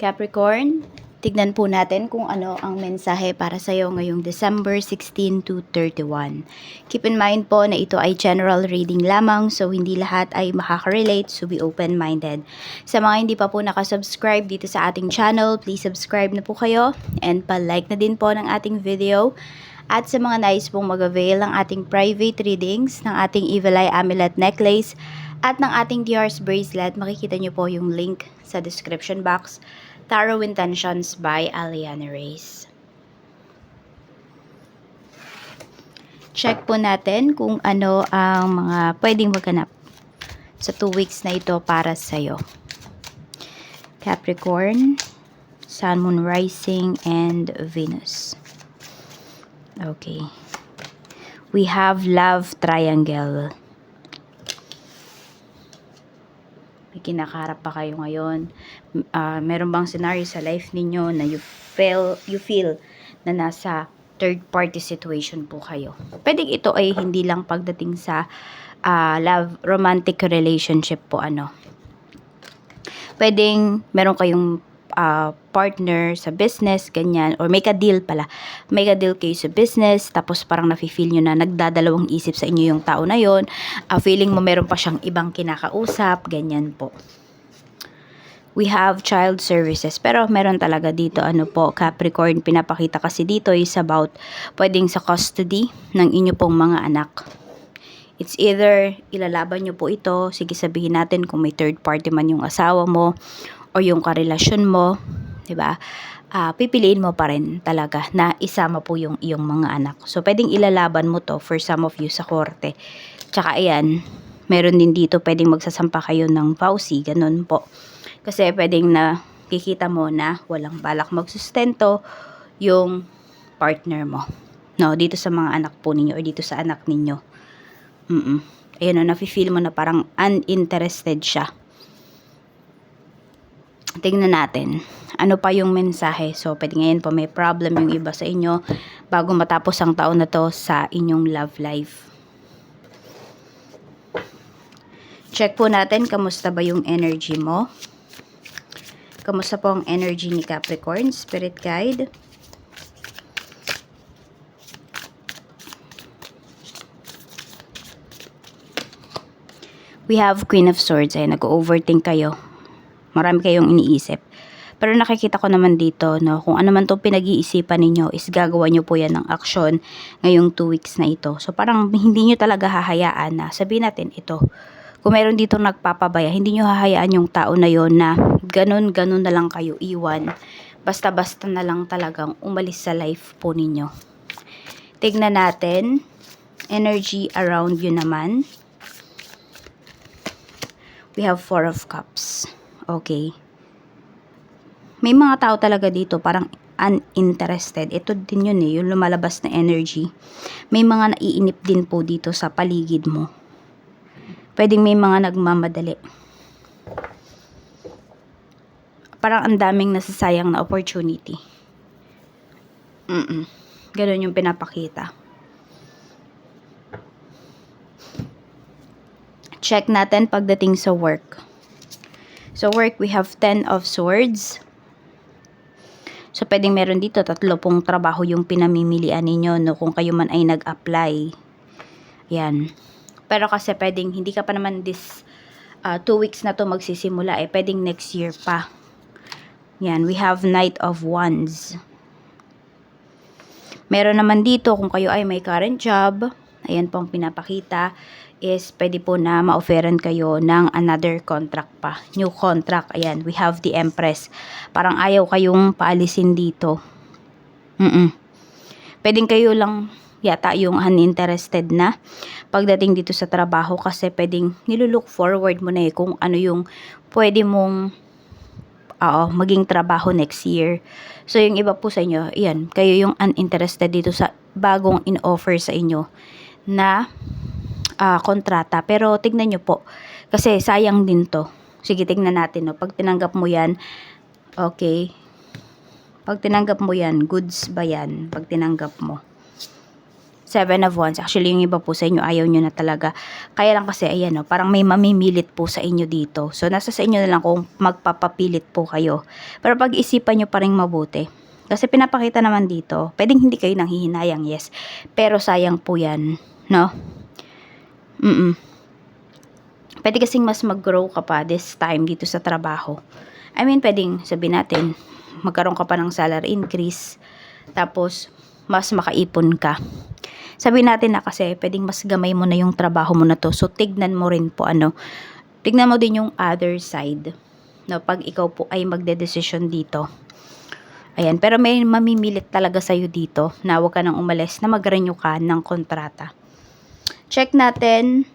Capricorn, tignan po natin kung ano ang mensahe para sa iyo ngayong December 16 to 31. Keep in mind po na ito ay general reading lamang so hindi lahat ay makaka-relate so be open-minded. Sa mga hindi pa po nakasubscribe dito sa ating channel, please subscribe na po kayo and pa-like na din po ng ating video. At sa mga nais pong mag-avail ng ating private readings ng ating Evil Eye Amulet Necklace at ng ating DR's bracelet, makikita nyo po yung link sa description box. Tarot Intentions by Aliana Reyes. Check po natin kung ano ang mga pwedeng maganap sa 2 weeks na ito para sa'yo. Capricorn, Sun, Moon, Rising, and Venus. Okay. We have love triangle. May kinakaharap pa kayo ngayon. Ah, meron bang scenario sa life ninyo na you feel, you feel na nasa third party situation po kayo. Pwede ito ay hindi lang pagdating sa ah, love, romantic relationship po ano. Pwedeng meron kayong ah, partner sa business, ganyan, or may ka-deal pala. May ka-deal kayo sa business, tapos parang nafe-feel nyo na nagdadalawang isip sa inyo yung tao na yon. Ah, feeling mo meron pa siyang ibang kinakausap, ganyan po. We have child services, pero meron talaga dito, ano po, Capricorn, pinapakita kasi dito is about pwedeng sa custody ng inyo pong mga anak. It's either ilalaban nyo po ito, sige sabihin natin kung may third party man yung asawa mo, o yung karelasyon mo, 'di ba? Ah, pipiliin mo pa rin talaga na isama po yung iyong mga anak. So pwedeng ilalaban mo to for some of you sa korte. Tsaka ayan, meron din dito pwedeng magsasampa kayo ng pausi, ganun po. Kasi pwedeng na kikita mo na walang balak magsustento yung partner mo. No, dito sa mga anak po ninyo or dito sa anak ninyo. Mm Ayun o, nafe-feel mo na parang uninterested siya tingnan natin ano pa yung mensahe. So, pwede ngayon po may problem yung iba sa inyo bago matapos ang taon na to sa inyong love life. Check po natin kamusta ba yung energy mo. Kamusta po ang energy ni Capricorn, Spirit Guide. We have Queen of Swords. Ay, nag-overthink kayo marami kayong iniisip. Pero nakikita ko naman dito, no, kung ano man itong pinag-iisipan ninyo is gagawa nyo po yan ng action ngayong 2 weeks na ito. So parang hindi nyo talaga hahayaan na sabihin natin ito. Kung meron dito nagpapabaya, hindi nyo hahayaan yung tao na yon na ganun-ganun na lang kayo iwan. Basta-basta na lang talagang umalis sa life po ninyo. Tignan natin, energy around you naman. We have Four of Cups. Okay. May mga tao talaga dito parang uninterested. Ito din yun eh, yung lumalabas na energy. May mga naiinip din po dito sa paligid mo. Pwedeng may mga nagmamadali. Parang ang daming nasasayang na opportunity. Mm-mm. Ganun yung pinapakita. Check natin pagdating sa work. So, work, we have 10 of swords. So, pwedeng meron dito, tatlo pong trabaho yung pinamimilian ninyo, no, kung kayo man ay nag-apply. Yan. Pero kasi pwedeng, hindi ka pa naman this 2 uh, weeks na to magsisimula, eh, pwedeng next year pa. Yan, we have Knight of Wands. Meron naman dito, kung kayo ay may current job, ayan pong pinapakita, is pwede po na ma-offeran kayo ng another contract pa. New contract. Ayan, we have the Empress. Parang ayaw kayong paalisin dito. Mm-mm. Pwedeng kayo lang yata yung uninterested na pagdating dito sa trabaho kasi pwedeng nilulook forward mo na eh kung ano yung pwede mong oo, maging trabaho next year. So, yung iba po sa inyo, yan, kayo yung uninterested dito sa bagong in-offer sa inyo na uh, kontrata. Pero tignan nyo po, kasi sayang din to. Sige, tignan natin. No? Pag tinanggap mo yan, okay. Pag tinanggap mo yan, goods ba yan? Pag tinanggap mo. Seven of Wands. Actually, yung iba po sa inyo, ayaw nyo na talaga. Kaya lang kasi, ayan o, parang may mamimilit po sa inyo dito. So, nasa sa inyo na lang kung magpapapilit po kayo. Pero pag-isipan nyo pa rin mabuti. Kasi pinapakita naman dito, pwedeng hindi kayo nang hihinayang, yes. Pero sayang po yan, no? Mm Pwede kasing mas mag-grow ka pa this time dito sa trabaho. I mean, pwedeng sabihin natin, magkaroon ka pa ng salary increase. Tapos, mas makaipon ka. Sabihin natin na kasi, pwedeng mas gamay mo na yung trabaho mo na to. So, tignan mo rin po ano. Tignan mo din yung other side. No, pag ikaw po ay magde-decision dito. Ayan, pero may mamimilit talaga sa'yo dito na huwag ka nang umalis na mag-renew ka ng kontrata. Check natin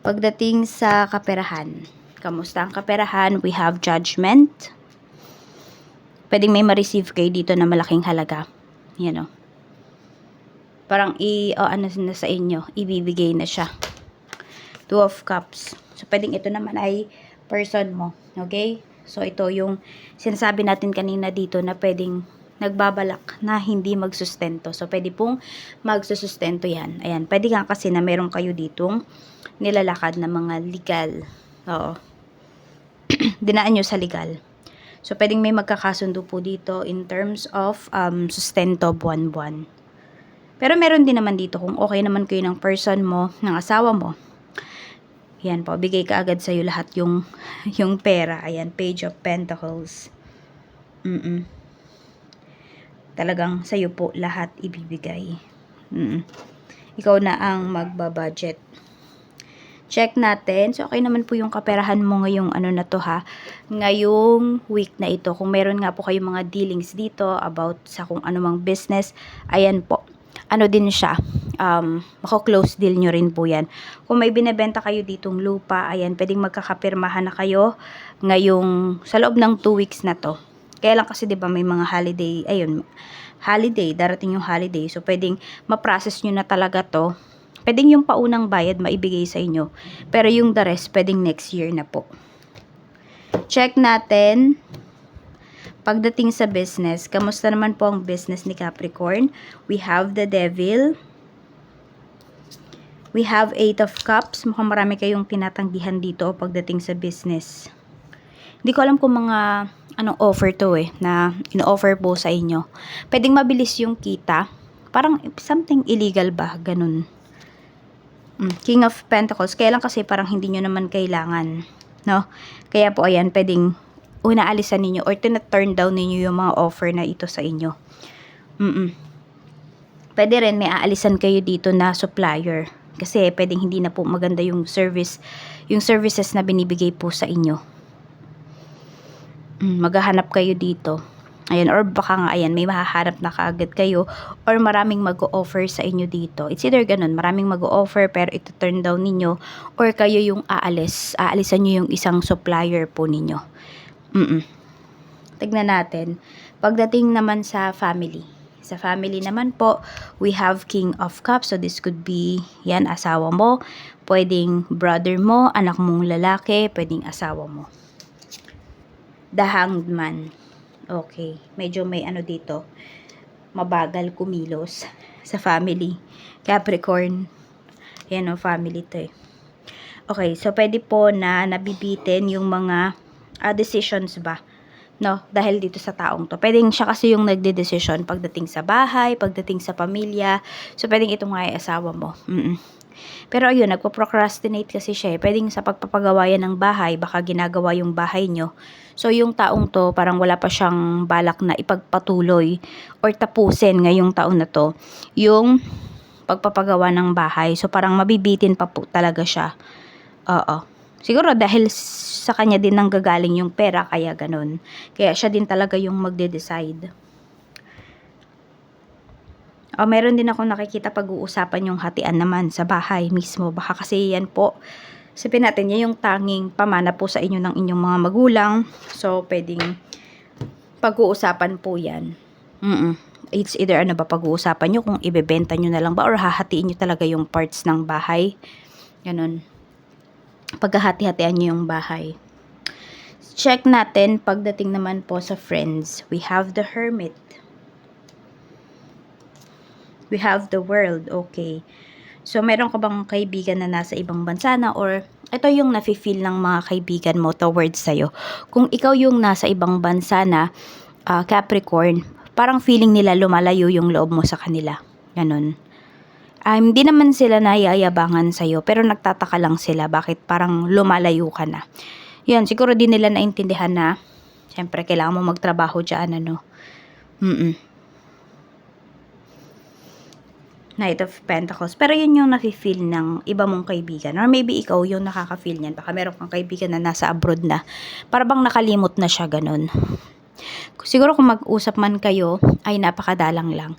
pagdating sa kaperahan. Kamusta ang kaperahan? We have judgment. Pwedeng may ma-receive kayo dito na malaking halaga. Yan o. Parang i, o ano na sa inyo, ibibigay na siya. Two of Cups. So, pwedeng ito naman ay person mo. Okay? So, ito yung sinasabi natin kanina dito na pwedeng nagbabalak na hindi magsustento. So, pwede pong magsusustento yan. Ayan, pwede nga kasi na meron kayo ditong nilalakad na mga legal. Oo. Dinaan nyo sa legal. So, pwedeng may magkakasundo po dito in terms of um, sustento buwan-buwan. Pero meron din naman dito kung okay naman kayo ng person mo, ng asawa mo. Yan po, bigay ka agad sa'yo lahat yung, yung pera. Ayan, Page of Pentacles. Mm-mm. Talagang sa'yo po lahat ibibigay. Mm-mm. Ikaw na ang magbabudget. Check natin. So, okay naman po yung kaperahan mo ngayong ano na to ha. Ngayong week na ito. Kung meron nga po kayong mga dealings dito about sa kung anumang business, ayan po ano din siya, um, mako-close deal nyo rin po yan. Kung may binebenta kayo ditong lupa, ayan, pwedeng magkakapirmahan na kayo ngayong, sa loob ng 2 weeks na to. Kaya lang kasi 'di ba may mga holiday, ayun, holiday, darating yung holiday. So pwedeng ma-process nyo na talaga 'to. Pwedeng yung paunang bayad maibigay sa inyo. Pero yung the rest pwedeng next year na po. Check natin Pagdating sa business, kamusta naman po ang business ni Capricorn? We have the Devil. We have Eight of Cups. Mukhang marami kayong tinatanggihan dito pagdating sa business. Hindi ko alam kung mga anong offer to eh, na in-offer po sa inyo. Pwedeng mabilis yung kita. Parang something illegal ba? Ganun. Mm, King of Pentacles. Kaya lang kasi parang hindi nyo naman kailangan. No? Kaya po ayan, pwedeng unaalisan ninyo or tina-turn down ninyo yung mga offer na ito sa inyo. Mm-mm. Pwede rin may aalisan kayo dito na supplier kasi pwedeng hindi na po maganda yung service yung services na binibigay po sa inyo. Mm, maghahanap kayo dito. Ayan, or baka nga, ayan, may mahaharap na kaagad kayo or maraming mag-o-offer sa inyo dito. It's either ganun, maraming mag-o-offer pero ito turn down ninyo or kayo yung aalis, aalisan nyo yung isang supplier po ninyo. Mm-mm. Tignan natin. Pagdating naman sa family. Sa family naman po, we have King of Cups. So, this could be, yan, asawa mo. Pwedeng brother mo, anak mong lalaki, pwedeng asawa mo. The Hanged Man. Okay. Medyo may ano dito. Mabagal kumilos sa family. Capricorn. Yan o, family to eh. Okay, so pwede po na nabibitin yung mga uh, decisions ba? No, dahil dito sa taong to. Pwedeng siya kasi yung nagde-decision pagdating sa bahay, pagdating sa pamilya. So, pwedeng ito nga ay asawa mo. Mm-mm. Pero ayun, nagpo-procrastinate kasi siya. eh. Pwedeng sa pagpapagawa yan ng bahay, baka ginagawa yung bahay nyo. So, yung taong to, parang wala pa siyang balak na ipagpatuloy or tapusin ngayong taon na to. Yung pagpapagawa ng bahay. So, parang mabibitin pa po talaga siya. Oo. Siguro dahil sa kanya din nang gagaling yung pera, kaya ganun. Kaya siya din talaga yung magde-decide. O, meron din ako nakikita pag-uusapan yung hatian naman sa bahay mismo. Baka kasi yan po, sabihin natin, yan yung tanging pamana po sa inyo ng inyong mga magulang. So, pwedeng pag-uusapan po yan. Mm-mm. It's either ano ba pag-uusapan nyo kung ibebenta nyo na lang ba or hahatiin nyo talaga yung parts ng bahay. Ganun paghahati-hatian niyo yung bahay. Check natin pagdating naman po sa friends. We have the hermit. We have the world. Okay. So, meron ka bang kaibigan na nasa ibang bansa na or ito yung nafe-feel ng mga kaibigan mo towards sa'yo. Kung ikaw yung nasa ibang bansa na ah, Capricorn, parang feeling nila lumalayo yung loob mo sa kanila. Ganon. Ah, hindi naman sila nayayabangan sa'yo, pero nagtataka lang sila bakit parang lumalayo ka na. Yan, siguro din nila naintindihan na, syempre, kailangan mo magtrabaho dyan, ano. Mm Knight of Pentacles. Pero yun yung nafe-feel ng iba mong kaibigan. Or maybe ikaw yung nakaka-feel niyan. Baka meron kang kaibigan na nasa abroad na. Para bang nakalimot na siya, ganun. Siguro kung mag-usap man kayo, ay napakadalang lang.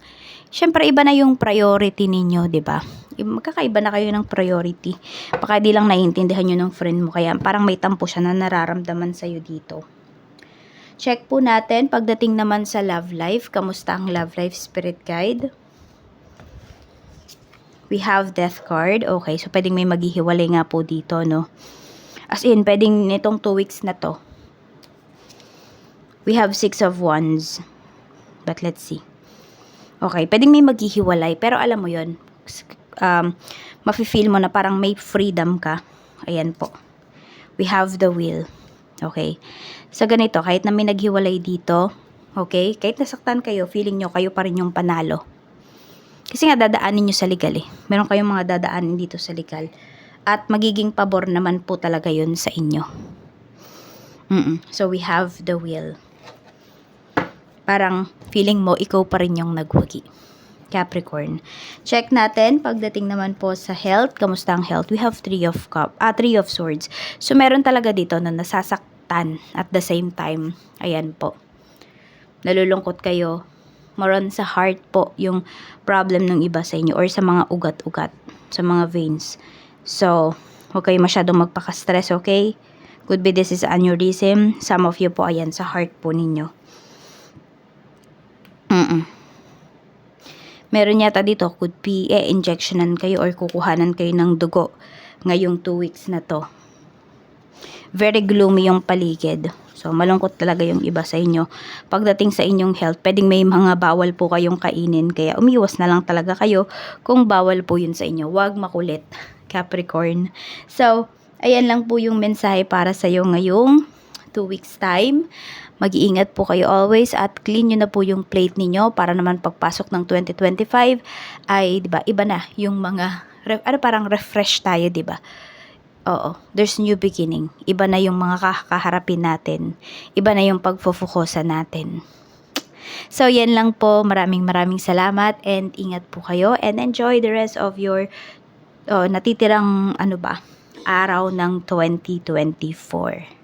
Siyempre, iba na yung priority ninyo, di ba? Magkakaiba na kayo ng priority. Baka di lang naiintindihan nyo ng friend mo. Kaya parang may tampo siya na nararamdaman sa'yo dito. Check po natin pagdating naman sa love life. Kamusta ang love life spirit guide? We have death card. Okay, so pwedeng may maghihiwalay nga po dito, no? As in, pwedeng nitong two weeks na to. We have six of wands. But let's see. Okay, pwedeng may maghihiwalay. Pero alam mo yon um, mafe-feel mo na parang may freedom ka. Ayan po. We have the will. Okay. Sa ganito, kahit na may naghiwalay dito, okay, kahit nasaktan kayo, feeling nyo kayo pa rin yung panalo. Kasi nga dadaanin nyo sa legal eh. Meron kayong mga dadaanin dito sa legal. At magiging pabor naman po talaga yun sa inyo. Mm-mm. So we have the will. Parang feeling mo ikaw pa rin yung nagwagi. Capricorn. Check natin pagdating naman po sa health. Kamusta ang health? We have three of cup, ah, three of swords. So meron talaga dito na nasasaktan at the same time. Ayan po. Nalulungkot kayo. More on sa heart po yung problem ng iba sa inyo or sa mga ugat-ugat, sa mga veins. So, huwag kayo masyadong magpaka-stress, okay? Could be this is aneurysm. Some of you po, ayan, sa heart po ninyo. Mm Meron yata dito, could be, eh, injectionan kayo or kukuhanan kayo ng dugo ngayong two weeks na to. Very gloomy yung paligid. So, malungkot talaga yung iba sa inyo. Pagdating sa inyong health, pwedeng may mga bawal po kayong kainin. Kaya umiwas na lang talaga kayo kung bawal po yun sa inyo. Huwag makulit, Capricorn. So, ayan lang po yung mensahe para sa iyo ngayong two weeks time. Mag-iingat po kayo always at clean nyo na po yung plate ninyo para naman pagpasok ng 2025 ay 'di ba iba na yung mga ano parang refresh tayo 'di ba? Oo, there's new beginning. Iba na yung mga kakaharapin natin. Iba na yung pagfofokusan natin. So, yan lang po. Maraming maraming salamat and ingat po kayo and enjoy the rest of your oh, natitirang ano ba, araw ng 2024.